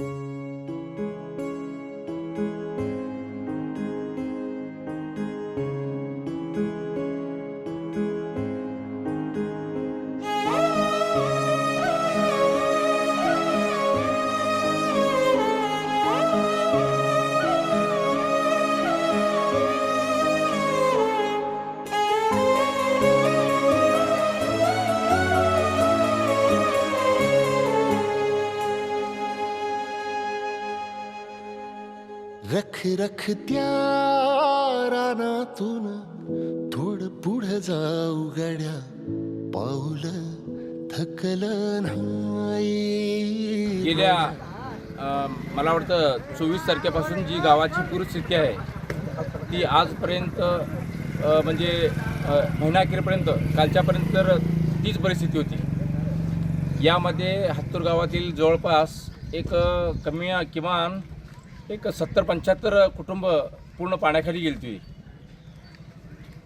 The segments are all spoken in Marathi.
रख रख रानातून थोड पुढं जाऊ गड्या. पाऊल थकल नाही. गेल्या अ, मला वाटतं चोवीस तारखेपासून जी गावाची पूरस्थिती आहे ती आजपर्यंत अ, म्हणजे अ, महिनाअखेरपर्यंत कालच्यापर्यंत तर तीच परिस्थिती होती. यामध्ये हत्तूर गावातील जवळपास एक अ, कमी किमान एक सत्तर पंच्याहत्तर कुटुंब पूर्ण पाण्याखाली गेली होती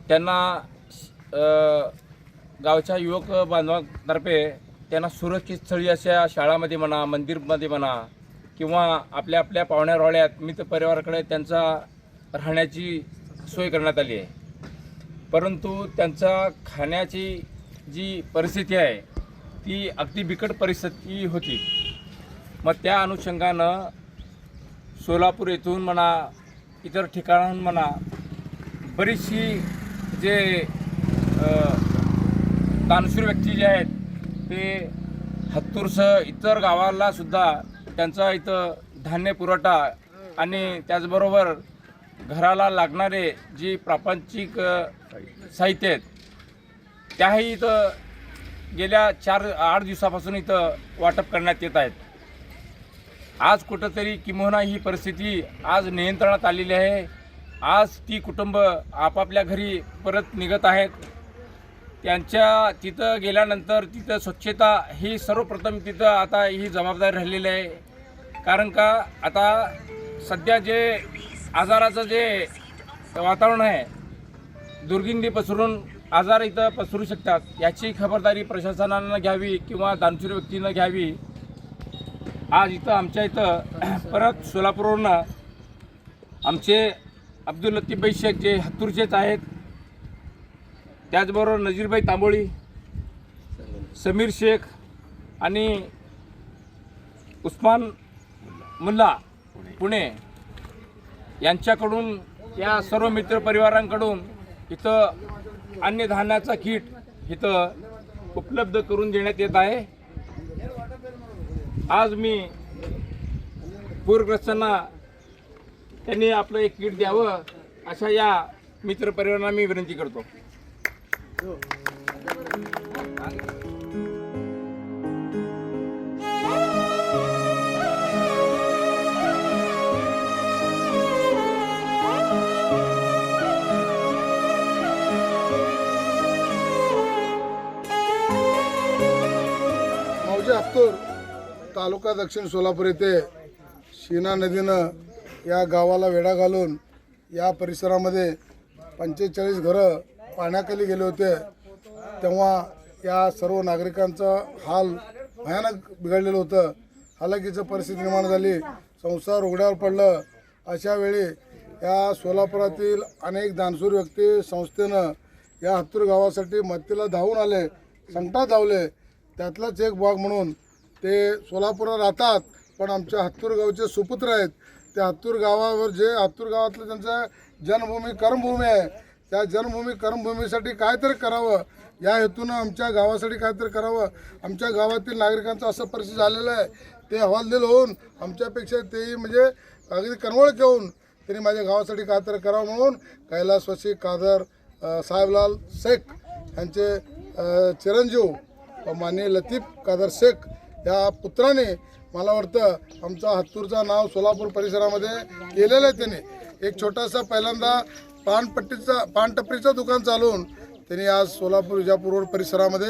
त्यांना गावच्या युवक बांधवांतर्फे त्यांना सुरक्षित स्थळी अशा शाळामध्ये म्हणा मंदिरमध्ये म्हणा किंवा आपल्या आपल्या पाहुण्या रोहळ्यात मित्र परिवाराकडे त्यांचा राहण्याची सोय करण्यात आली आहे. परंतु त्यांचा खाण्याची जी परिस्थिती आहे ती अगदी बिकट परिस्थिती होती. मग त्या अनुषंगानं सोलापूर येथून म्हणा इतर ठिकाणाहून म्हणा बरीचशी जे दानशूर व्यक्ती जे आहेत ते हत्तूरसह इतर गावाला सुद्धा त्यांचा इथं धान्य पुरवठा आणि त्याचबरोबर घराला लागणारे जी प्रापंचिक साहित्य आहेत त्याही इथं गेल्या चार आठ दिवसापासून इथं वाटप करण्यात येत आहेत. आज कुठंतरी किंबहुना ही परिस्थिती आज नियंत्रणात आलेली आहे. आज ती कुटुंब आपापल्या घरी परत निघत आहेत. त्यांच्या तिथं गेल्यानंतर तिथं स्वच्छता ही सर्वप्रथम तिथं आता ही जबाबदारी राहिलेली आहे. कारण का आता सध्या जे आजाराचं जे वातावरण आहे दुर्गंधी पसरून आजार इथं पसरू शकतात. याची खबरदारी प्रशासनानं घ्यावी किंवा दानशूर व्यक्तीनं घ्यावी. आज इथं आमच्या इथं परत सोलापूरवरनं आमचे अब्दुल लतीफभाई शेख जे हत्तूरचेच आहेत त्याचबरोबर नजीरबाई तांबोळी समीर शेख आणि उस्मान मुल्ला पुणे यांच्याकडून या सर्व मित्रपरिवारांकडून इथं अन्नधान्याचा किट इथं उपलब्ध करून देण्यात येत आहे. आज मी पूरग्रस्तांना त्यांनी आपलं एक किट द्यावं अशा या मित्रपरिवारांना मी विनंती करतो. तालुका दक्षिण सोलापूर येथे शीना नदीनं या गावाला वेढा घालून या परिसरामध्ये पंचेचाळीस घरं पाण्याखाली गेले होते. तेव्हा या सर्व नागरिकांचा हाल भयानक बिघडलेलं होतं. हालाकीचं परिस्थिती निर्माण झाली. संसार उघड्यावर पडलं. अशावेळी या सोलापुरातील अनेक दानसूर व्यक्ती संस्थेनं या हत्तूर गावासाठी मत्तीला धावून आले संकटात धावले. त्यातलाच एक भाग म्हणून ते सोलापुरात राहतात पण आमच्या हत्तूर गावचे सुपुत्र आहेत. त्या हत्तूर गावावर जे हत्तूर गावातलं त्यांचं जन्मभूमी कर्मभूमी आहे. त्या जन्मभूमी कर्मभूमीसाठी काहीतरी करावं. या हेतूनं आमच्या गावासाठी काहीतरी करावं. आमच्या गावातील नागरिकांचं असं परिस्थिती झालेलं आहे. ते हवालदिल होऊन आमच्यापेक्षा तेही म्हणजे अगदी कनवळ घेऊन त्यांनी माझ्या गावासाठी काहीतरी करावं म्हणून कैलास वसी कादर साहेबलाल शेख यांचे चिरंजीव माननीय लतीफ कादर शेख या पुत्राने मला वाटतं आमचा हत्तूरचा नाव सोलापूर परिसरामध्ये केलेलं आहे त्याने. एक छोटासा पहिल्यांदा पानपट्टीचा पानटपरीचं दुकान चालवून त्यांनी आज सोलापूर विजापूर रोड परिसरामध्ये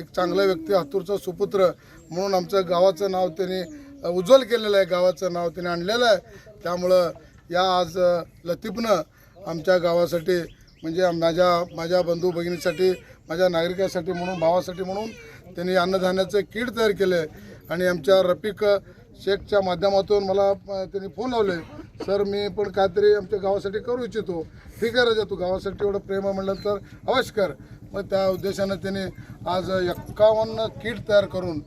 एक चांगलं व्यक्ती हत्तूरचा सुपुत्र म्हणून आमचं गावाचं नाव त्यांनी उज्ज्वल केलेलं आहे. गावाचं नाव त्यांनी आणलेलं आहे. त्यामुळं या आज लतीफनं आमच्या गावासाठी म्हणजे माझ्या माझ्या बंधू भगिनीसाठी माझ्या नागरिकासाठी म्हणून भावासाठी म्हणून त्यांनी अन्नधान्याचं किट तयार केलं आहे. आणि आमच्या रफिक शेखच्या माध्यमातून मला त्यांनी फोन लावले सर मी पण काहीतरी आमच्या गावासाठी करू इच्छितो. ठीक आहे राजा तू गावासाठी एवढं प्रेम म्हणलं तर अवश्य कर. मग त्या उद्देशानं त्यांनी आज एक्कावन्न किट तयार करून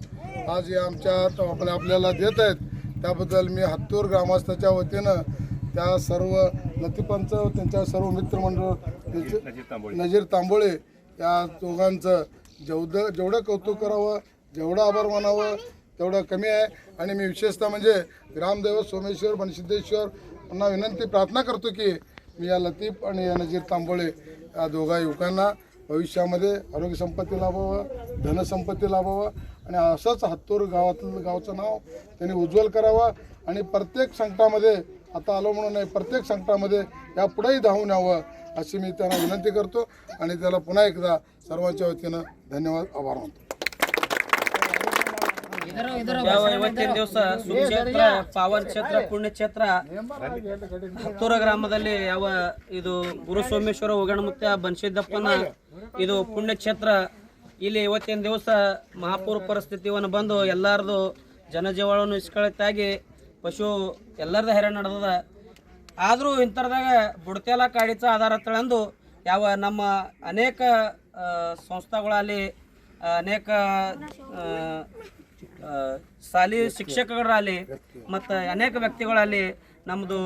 आज या आमच्या आपल्या आपल्याला देत आहेत. त्याबद्दल मी हत्तूर ग्रामस्थाच्या वतीनं त्या सर्व लतीपांचं त्यांच्या सर्व मित्रमंडळ नजीर तांबोळे या दोघांचं जेवढं जेवढं कौतुक करावं जेवढं आभार मानावं तेवढं कमी आहे. आणि मी विशेषतः म्हणजे ग्रामदैवत सोमेश्वर बनसिद्धेश्वर यांना विनंती प्रार्थना करतो की मी या लतीफ आणि या नजीर तांबोळे या दोघा युवकांना भविष्यामध्ये आरोग्य संपत्ती लाभावं धनसंपत्ती लाभावं आणि असंच हत्तूर गावातलं गावचं नाव त्यांनी उज्ज्वल करावं. आणि प्रत्येक संकटामध्ये आता आलो म्हणून नाही प्रत्येक संकटामध्ये यापुढेही धावून यावं अशी मी त्यांना विनंती करतो आणि त्याला पुन्हा एकदा सर्वांच्या वतीनं धन्यवाद आभार मानतो ಯಾವ ಇವತ್ತಿನ ದಿವಸ ಸುಕ್ಷೇತ್ರ ಪಾವನ್ ಕ್ಷೇತ್ರ ಪುಣ್ಯಕ್ಷೇತ್ರ ಹತ್ತೂರ ಗ್ರಾಮದಲ್ಲಿ ಯಾವ ಇದು ಗುರು ಸೋಮೇಶ್ವರ ಒಗಣಮುತ್ಯ ಬನಸಿದ್ದಪ್ಪನ ಇದು ಪುಣ್ಯಕ್ಷೇತ್ರ ಇಲ್ಲಿ ಇವತ್ತಿನ ದಿವಸ ಮಹಾಪೂರ್ ಪರಿಸ್ಥಿತಿಯನ್ನು ಬಂದು ಎಲ್ಲರದು ಜನಜೀವನವನ್ನು ಇಸ್ಕೊಳತ್ತಾಗಿ ಪಶು ಎಲ್ಲರದ ಹೈರಾಣ ನಡೆದದ. ಆದರೂ ಇಂಥರದಾಗ ಬುಡತೆಲ ಕಾಡಿತ ಆಧಾರ ತಳಂದು ಯಾವ ನಮ್ಮ ಅನೇಕ ಸಂಸ್ಥೆಗಳಲ್ಲಿ ಅನೇಕ ಶಾಲಿ ಶಿಕ್ಷಕರಲ್ಲಿ ಮತ್ತು ಅನೇಕ ವ್ಯಕ್ತಿಗಳಲ್ಲಿ ನಮ್ಮದು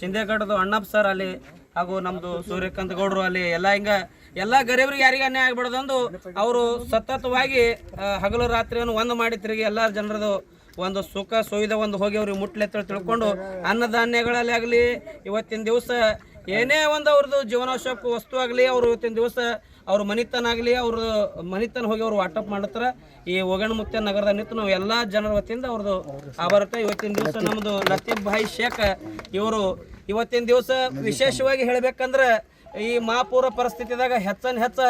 ಶಿಂದೇಗಡದು ಅಣ್ಣಪ್ಪ ಸರ್ ಅಲ್ಲಿ ಹಾಗೂ ನಮ್ಮದು ಸೂರ್ಯಕಾಂತ್ ಗೌಡರು ಅಲ್ಲಿ ಎಲ್ಲ ಹಿಂಗೆ ಎಲ್ಲ ಗರೀಬರಿಗೆ ಯಾರಿಗೆ ಅನ್ಯಾಯ ಆಗ್ಬಿಡೋದಂದು ಅವರು ಸತತವಾಗಿ ಹಗಲು ರಾತ್ರಿಯನ್ನು ಒಂದು ಮಾಡಿ ತಿರುಗಿ ಎಲ್ಲ ಜನರದು ಒಂದು ಸುಖ ಸೊಯ್ದ ಒಂದು ಹೋಗಿ ಅವ್ರಿಗೆ ಮುಟ್ಲೆ ಅಂತ ತಿಳ್ಕೊಂಡು ಅನ್ನಧಾನ್ಯಗಳಲ್ಲಿ ಆಗಲಿ, ಇವತ್ತಿನ ದಿವಸ ಏನೇ ಒಂದು ಅವ್ರದ್ದು ಜೀವನಾವಶ್ಯಕ ವಸ್ತು ಆಗಲಿ, ಅವರು ಇವತ್ತಿನ ದಿವಸ ಅವ್ರ ಮನಿತನ ಆಗಲಿ, ಅವ್ರ ಮನಿತನ ಹೋಗಿ ಅವ್ರು ವಾಟಪ್ ಮಾಡತ್ರ ಈ ಮುತ್ಯ ನಗರದ ನಿಂತು ನಾವು ಎಲ್ಲ ಜನರ ವತಿಯಿಂದ ಅವ್ರದ್ದು ಆಭಾರತ. ಇವತ್ತಿನ ದಿವಸ ನಮ್ಮದು ಲತೀಫ್ ಭಾಯಿ ಶೇಖ್ ಇವರು ಇವತ್ತಿನ ದಿವಸ ವಿಶೇಷವಾಗಿ ಹೇಳಬೇಕಂದ್ರೆ ಈ ಮಹಾಪೂರ ಪರಿಸ್ಥಿತಿದಾಗ ಹೆಚ್ಚನ್ ಹೆಚ್ಚ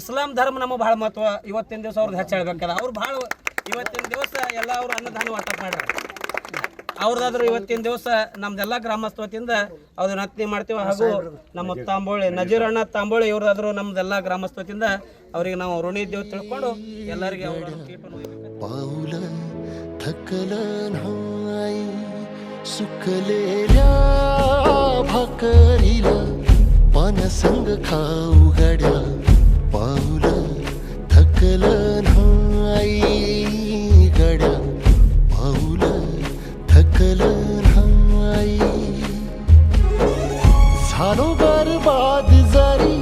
ಇಸ್ಲಾಂ ಧರ್ಮ ನಮಗೆ ಭಾಳ ಮಹತ್ವ. ಇವತ್ತಿನ ದಿವಸ ಅವ್ರದ್ದು ಹೆಚ್ಚು ಹೇಳ್ಬೇಕದ. ಅವ್ರು ಭಾಳ ಇವತ್ತಿನ ದಿವಸ ಎಲ್ಲ ಅವರು ಅನ್ನದಾನ ವಾಟಪ್ ಮಾಡ್ಯಾರ ಅವ್ರದಾದ್ರು ಇವತ್ತಿನ ದಿವಸ ನಮ್ದೆಲ್ಲ ಗ್ರಾಮಸ್ಥ ವತಿಯಿಂದ ಅವ್ರ ನತ್ತಿ ಮಾಡ್ತೀವಿ ಹಾಗೂ ನಮ್ಮ ತಾಂಬೋಳಿ ನಜೀರ್ ಅಣ್ಣ ತಾಂಬೋಳಿ ಇವ್ರದಾದ್ರು ನಮ್ದೆಲ್ಲ ಗ್ರಾಮಸ್ಥ ವತಿಯಿಂದ ಅವ್ರಿಗೆ ನಾವು ಋಣಿ ಇದ್ದೇವೆ ತಿಳ್ಕೊಂಡು ಎಲ್ಲರಿಗೆ ಅವ್ರ ಕೀಟನ್ನು ಒಯ್ಬೇಕು. पाऊल थकलं नाही सुकलेल्या भाकरीला पानसंग खाऊ गड्या पाऊल थकलं नाही झालो बरबाद जरी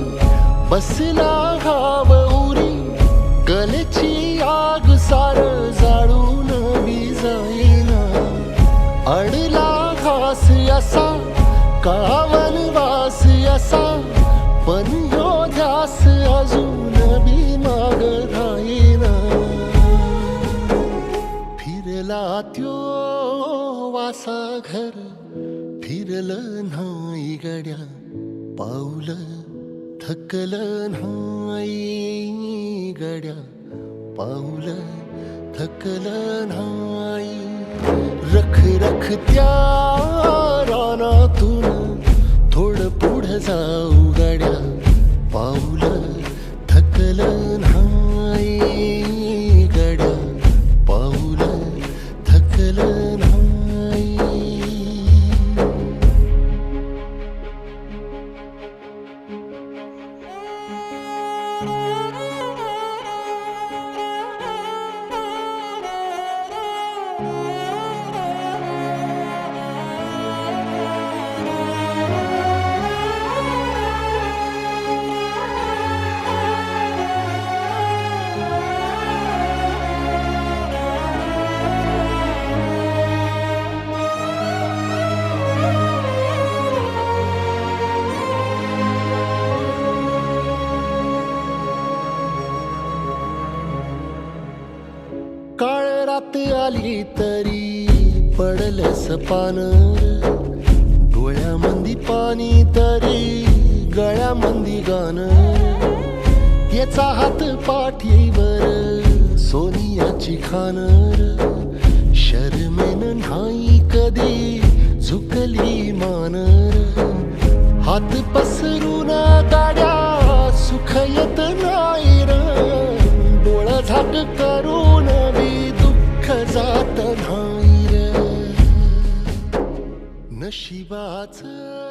बसला घाव उरी गलची आग सार जाळून जाईना अडला घास असा कावन वास असा पण ह्यो ध्यास अजून बी माग राहीना. फिरला त्यो वासा घर फिरल नाही गड्या पाऊल थकल नाही गड्या पाऊल थकल नाही रख रख त्या रात आली तरी पडलस सपान डोळ्यामंदी पाणी तरी गळ्यामंदी गाणं याचा हात पाठीवर सोनियाची खान. शर्मेन नाही कधी झुकली मानर हात पसरून गाड्या सुख येत नाही र. डोळा झाक करू जात नाही नशिबाचं